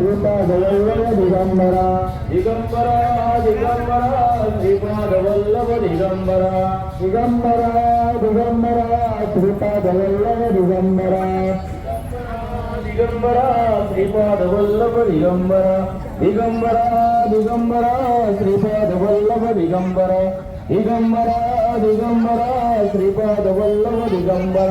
శ్రీపాదవల్లభ దిగంబర దిగంబర దిగంబర శ్రీపాదవల్లవ దిగంబర. దిగంబర దిగంబర శ్రీపాదవల్లభ దిగంబర. దిగంబర శ్రీపాదవల్లవ దిగంబర. దిగంబర దిగంబర శ్రీపాదవల్లవ దిగంబర. దిగంబర దిగంబర శ్రీపాదవల్లవ దిగంబర.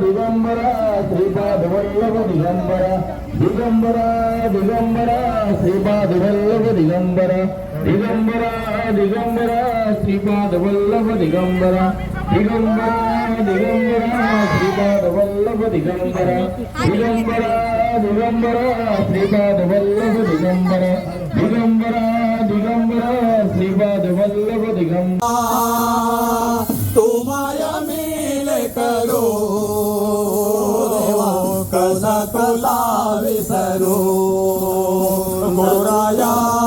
ದಿಗಂಬರ ಶ್ರೀಪಾದ ವಲ್ಲಭ ದಿಗಂಬರ ದಿಗಂಬರ ದಿಗಂಬರ ಶ್ರೀಪಾದ ವಲ್ಲಭ ದಿಗಂಬರ ದಿಗಂಬರ ದಿಗಂಬರ ಶ್ರೀಪಾದ ವಲ್ಲಭ ದಿಗಂಬರ ದಿಗಂಬರ ದಿಗಂಬರ ಶ್ರೀಪಾದ ವಲ್ಲಭ ದಿಗಂಬರ ದಿಗಂಬರ ದಿಗಂಬರ ಶ್ರೀಪಾದ ವಲ್ಲಭ ದಿಗಂಬರ ದಿಗಂಬರ ದಿಗಂಬರ ಶ್ರೀಪಾದ ವಲ್ಲಭ ದಿಗಂಬರ ತೋಮಾಯ ಮೇಲೆ ಕರೋ तुला विसरू गुरुराया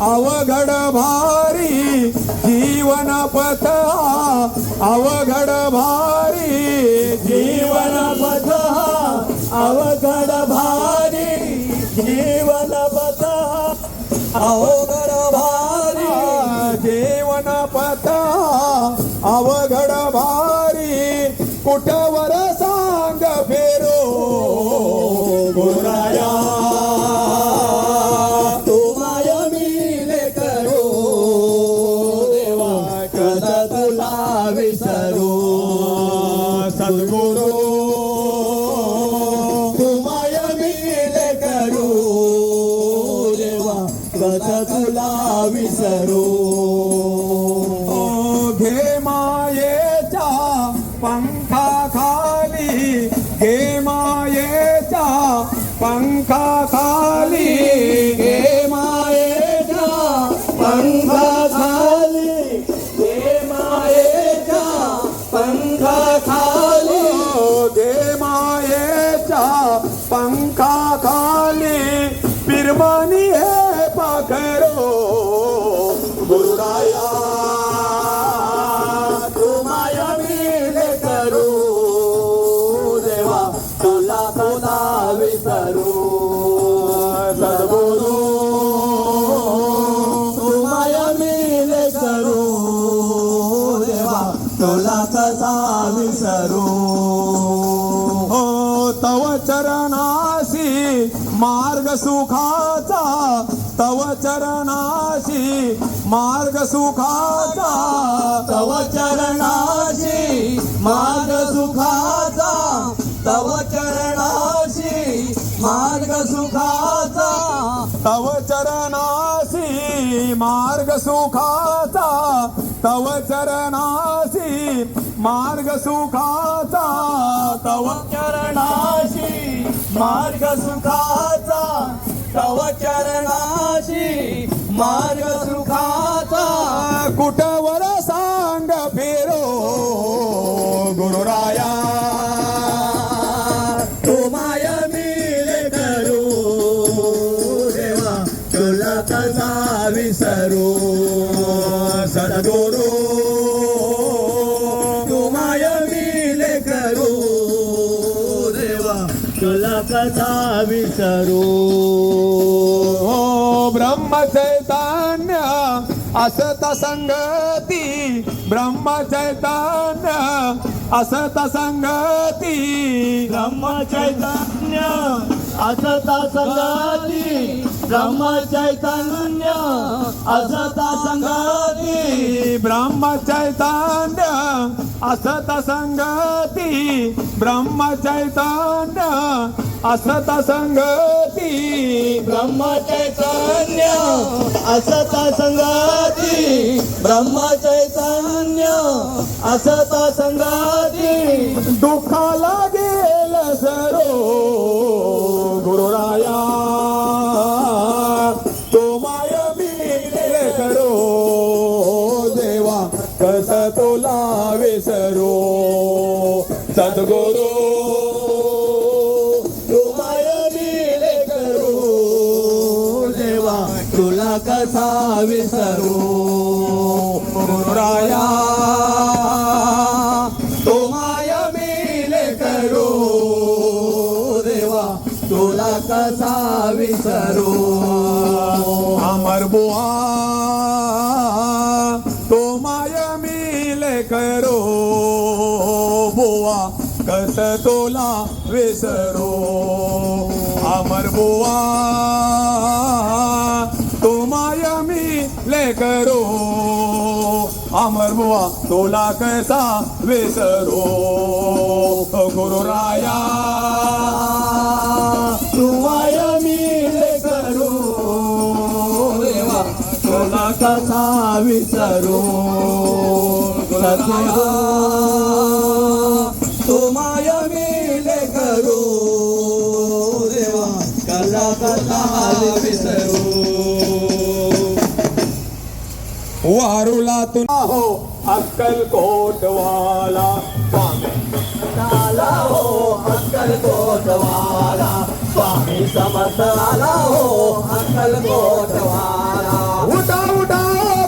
अवघड भा चकुला विसरो तुला विसरू? सद्गुरु तुम्हाय करू देवा तुला विसरू? हो तव चरणाशी मार्ग सुखाचा तव चरणाशी मार्ग सुखाचा तव चरणाशी मार्ग सुखाचा. मार्ग सुखाचा तव चरणाशी मार्ग सुखाचा तव चरणाशी मार्ग सुखाचा तव चरणाशी मार्ग सुखाचा. कुठवर सा विसरू ओ हो ब्रह्म चैतन्य असत संगती ब्रह्म चैतन्य असत संगती ब्रह्म चैतन्य असता संगती ब्रह्म चैतन्य असता संगती ब्रह्म चैतन्य असत संगती ब्रह्म चैतन्य असत संगती ब्रह्म चैतन्य असता संगती ब्रह्म चैतन्य असता संगती दुःखाला गेल सरो गुरुराया तो माय मिले करो. देवा कस तुला विसरो सद्गुरु देवा तुला कसा विसरू तोला विसरो अमर बुवा तो मी मिले करो. अमर बुवा तोला कैसा विसरो गुरु राया तुमाय मी करू. देवा तुला कसा विसरू. सद्गुरु विसरू वारुला तू हो अक्कल कोटवाला. स्वामी आला हो अक्कल कोटवाला. स्वामी समर्थ आला हो अक्कल कोटवाला. उठा उठा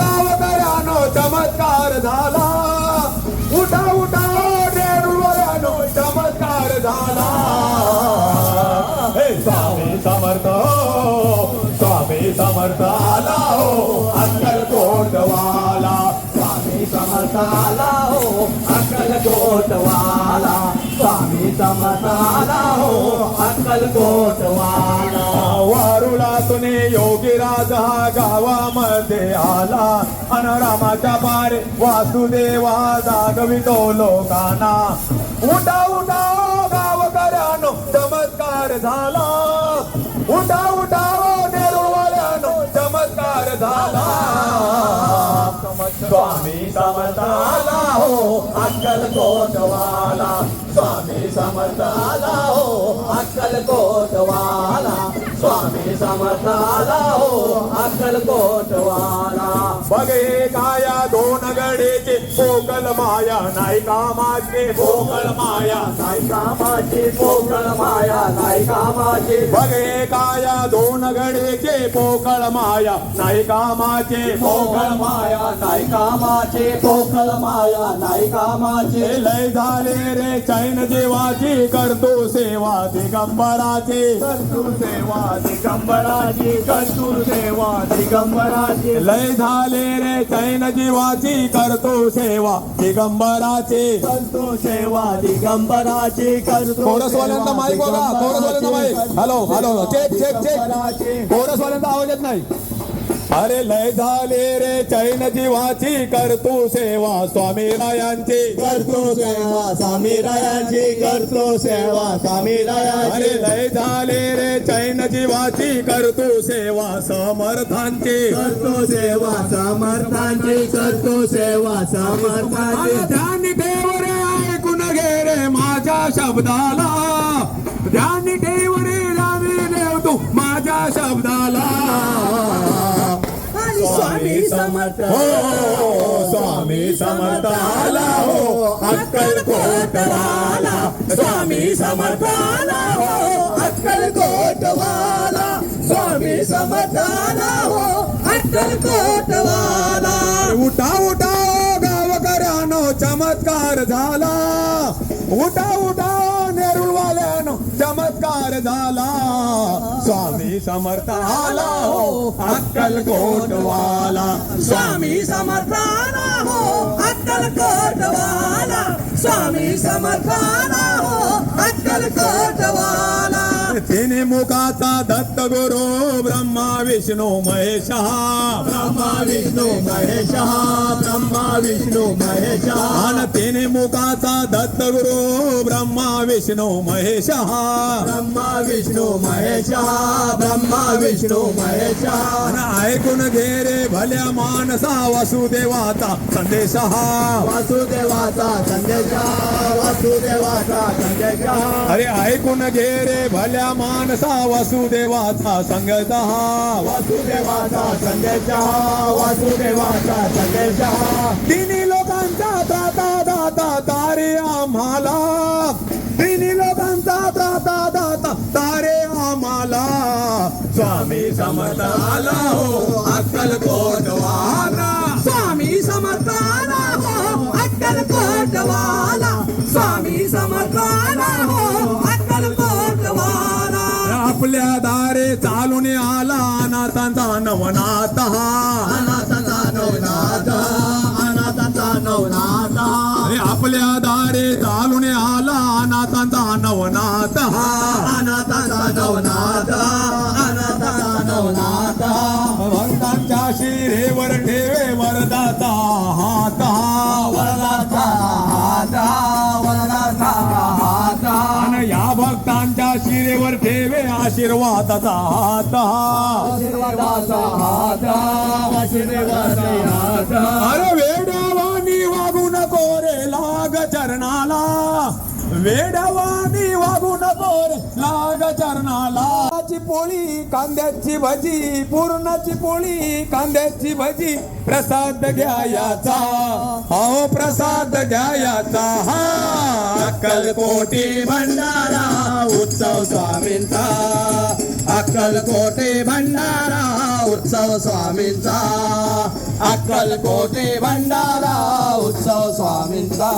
गावकऱ्यानो चमत्कार झाला. समर्थ आला हो अक्कल कोटवाला. स्वामी समर्थ आला हो अक्कल कोटवाला. स्वामी समर्थ आला हो अक्कल कोटवाला. वारुळातून तुने योगी हा गावामध्ये आला. अन रामाच्या पारे वासुदेवा जागवितो लोकांना. उठा उठा गावकऱ्यानो चमत्कार झाला. स्वामी समर्थ आला हो अक्कल कोटवाला. स्वामी समर्थ आला हो अक्कल कोटवाला. स्वामी समर्थ आला हो अक्कल कोटवाला. बघे काया दोन गडीचे पोकल माया नाही कामाचे पोकल माया नाही कामाची पोकळ माया नाही कामाची बघे काया दोन गडीचे पोकळ माया नाही कामाचे पोकळ माया नाही कामाची पोकळ माया नाही कामाची हे लय झाले रे चैन देवाची करतो सेवा दिगंबराची. करतू सेवा दिगंबराची करतू सेवा दिगंबराची. लय झाले रे चैन जीवाची करतो सेवा. दिगंबराची करतो सेवा. दिगंबराची करतो कोरसवाल्यांचा माईक बघा कोरसवाल्यांचा mic. Hello hello check check check कोरसवाल्यांचा आवाज येत नाही. अरे लय झाले रे चैन जीवाची करतो सेवा स्वामी रायांची. करतो सेवा स्वामी रायाची करतो सेवा स्वामी अरे लय झाले रे चैन जीवाची करतो सेवा समर्थांची. करतो सेवा समर्थांची करतो सेवा समर्थांची. ध्यान ठेव रे ऐकून घे रे माझ्या शब्दाला. ध्यान ठेव रे रामी देव तू माझ्या शब्दाला. स्वामी समर्थ. हो स्वामी समर्थ आला हो. अक्कल कोटवाला. स्वामी समर्थ आला हो. अक्कल कोटवाला. स्वामी समर्थ आला हो. अक्कलकोटवाला उठा उठा ओ गावकऱ्यानो चमत्कार झाला. उठा उठा झाला स्वामी समर्थ आला हो अक्कलकोटवाला स्वामी समर्थाना हो अक्कलकोटवाला स्वामी समर्थाना हो अक्कलकोटवाला तिने मुखाचा दत्त गुरु ब्रह्मा विष्णू महेश ब्रह्मा विष्णू महेश ब्रह्मा विष्णू महेश आणि तिने मुखाचा दत्त गुरु ब्रह्मा विष्णू महेश ब्रह्मा विष्णू महेश ब्रह्मा विष्णू महेश ऐकून घे रे भल्या मानसा वासुदेवाचा संदेश वासुदेवाचा संदेश वासुदेवाचा संदेश अरे ऐकून घे रे भल्या मानसा वासुदेवाचा संगत वासुदेवाचा संदेश वासुदेवाचा संदेश तिन्ही लोकांचा त्राता दाता तारे आम्हाला. तिन्ही लोकांचा त्राता दाता तारे आम्हाला. स्वामी समर्थ आला हो अक्कलकोटवाला स्वामी समर्थाना हो अक्कलकोटवाला स्वामी समर्थाना हो अक्कलकोटवाला आपल्या दारे चालून आला अनाथांचा नवनाथ. अनाथाचा नवनाथ. अनाथाचा नवनाथ. अरे आपल्या दारे चालून आला अनाथांचा नवनाथ. अनाथाचा नवनाथ. अनाथाचा नवनाथ. भक्तांच्या शिरेवर ठेवे वरदाचा हात. वरदाचा हात. वरदाचा हात. या भक्तांच्या शिरेवर ठेवे आशीर्वादाचा हात आशीर्वादाचा हात आशीर्वादाचा हात. अरे वेड्यावानी वागू नको रे लाग चरणाला. वेड्यावानी वागू नको रे लाग चरणाला. पुरणाची पोळी कांद्याची भजी पुरणाची पोळी कांद्याची भजी. प्रसाद घ्यायाचा हो प्रसाद घ्यायाचा हा अक्कलकोटी भंडारा उत्सव स्वामींचा. अक्कलकोटी भंडारा उत्सव स्वामींचा. अक्कलकोटे भंडारा उत्सव स्वामींचा.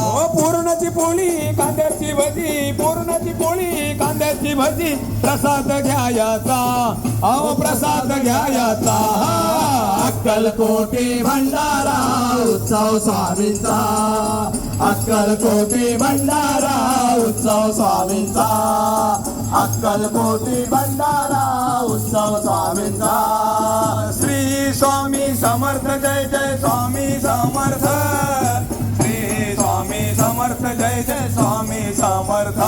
हो, ओ पूर्णाची पोळी कांद्याची भजी पूर्णाची पोळी कांद्याची भजी प्रसाद घ्यायाचा. अहो प्रसाद घ्यायाचा. अक्कलकोटे भंडारा उत्सव स्वामींचा. अक्कलकोटे भंडारा उत्सव स्वामींचा. अक्कलकोटे भंडारा उत्सव स्वामींचा. श्री स्वामी समर्थ जय जय स्वामी समर्थ. श्री स्वामी समर्थ जय जय स्वामी समर्थ.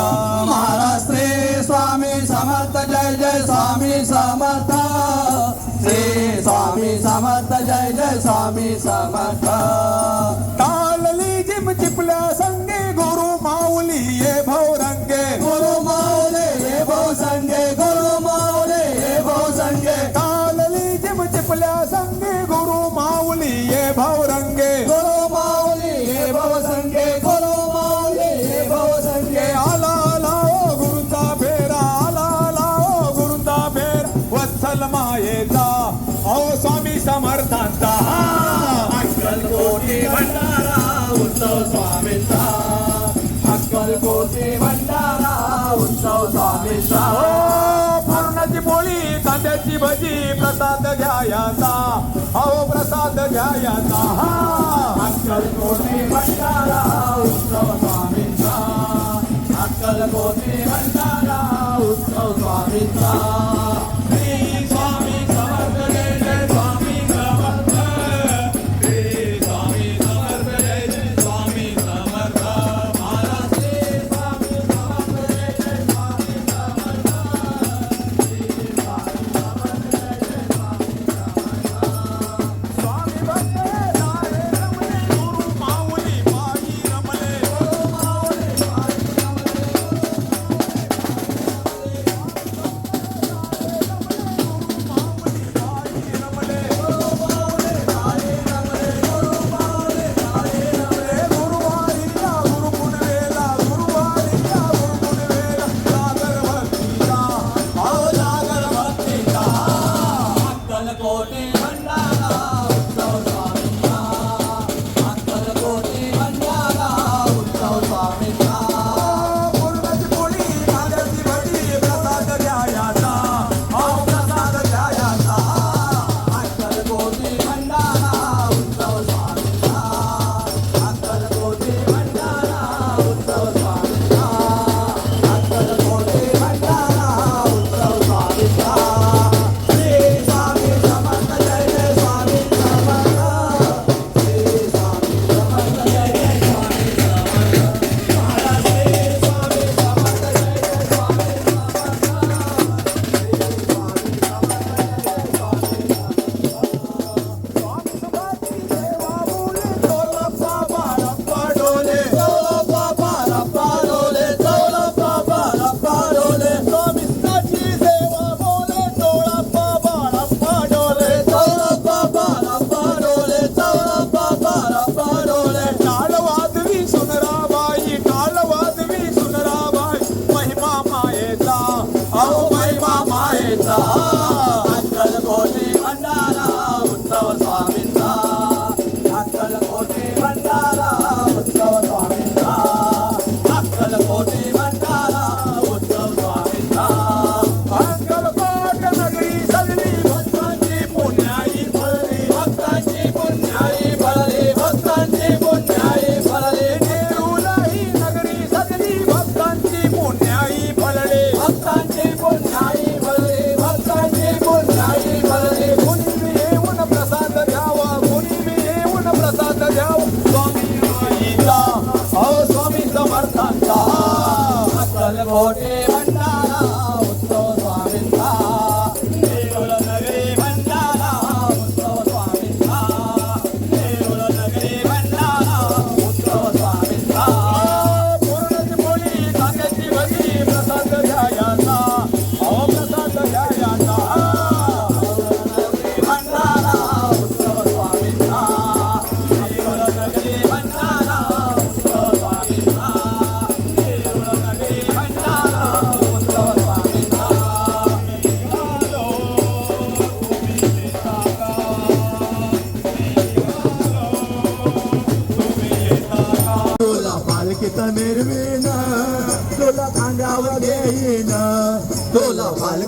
महाराज श्री स्वामी समर्थ जय जय स्वामी समर्थ. श्री स्वामी समर्थ जय जय स्वामी समर्थ. तालली जिम चिपल्या संगे गुरु माऊली ये भौरंगे उत्सव स्वामींचा अक्कलकोटी भंडारा उत्सव स्वामींचा ओ पूर्णाची पोळी कांद्याची भजी प्रसाद घ्यायाचा अहो प्रसाद घ्यायाचा अक्कलकोटी भंडारा उत्सव स्वामींचा अक्कलकोटी भंडारा उत्सव स्वामींचा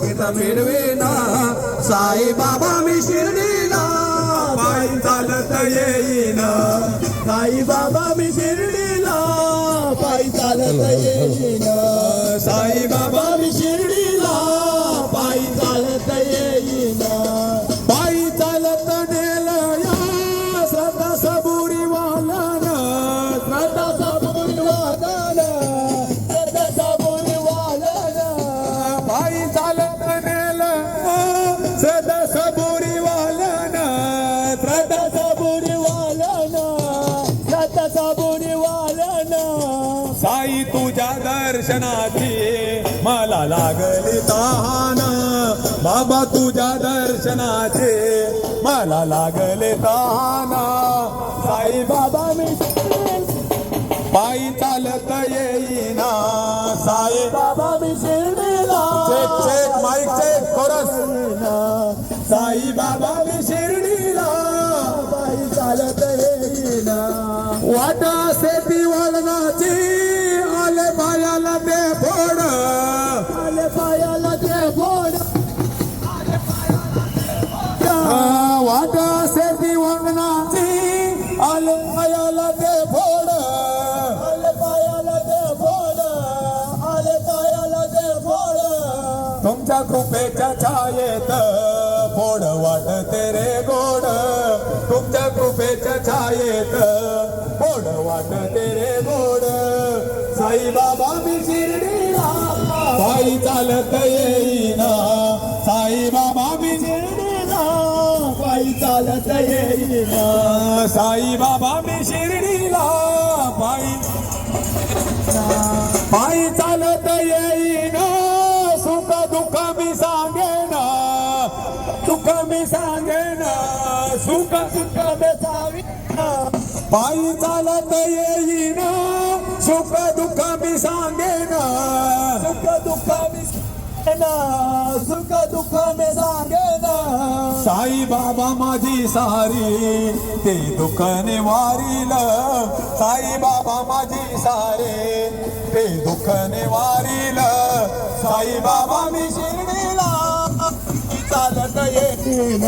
तुला मिळवेना साई बाबा मी शिर्डीला. पायी चालत येईन. साई बाबा मी शिर्डीला. पायी चालत येईन. साई बाबा दर्शनाची मला लागली तहान. बाबा तुझ्या दर्शनाचे मला लागले तहान. साई बाबा मी पायी चालत येईना. साई बाबा मी शिर्डीला check check mic check chorus. Sai Baba तुमच्या कृपेच्या छायेत फोड वाटते रे गोड. तुमच्या कृपेच्या छायेत फोड वाटते रे गोड. साईबाबा मी शिर्डीला साई चालत येईना. साईबाबा मी शिर्डीला पायी चालत येईना. साईबाबा मी शिर्डीला पायी पायी चालत येईना. मी सांगेन दुःख मी सांगेन सुख दुःख मी सांगेन. पायी चालत येईन सुख दुःख मी सांगेन. सुख दुःख मी सांगेन सुख दुःख मी सांगेन. साई बाबा माझी सारी ते दुःख निवारील. साई बाबा माझी सारे ते दुःख निवारील. साई बाबा मी शिर्डीला. चालत येईन.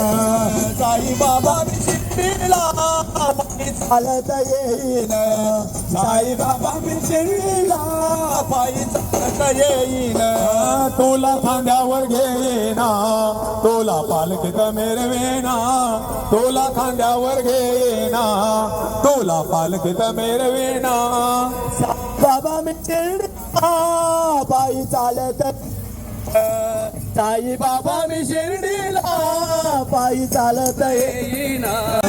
साई बाबा मी शिर्डीला. पायी चालत येईन. साई बाबा मी शिर्डीला. पायी चालत येईन. तुला खांद्यावर घेईना. तुला पालखीत मेरवेना. तुला खांद्यावर घेईना. तुला पालखीत मेरवेना. बाबा मी शिर्डीला पायी चालत. साई बाबा मी शिर्डीला. पायी चालत येईना.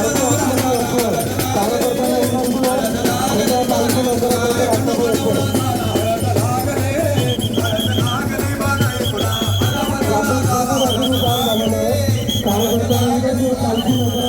कार्यकर्त्यांना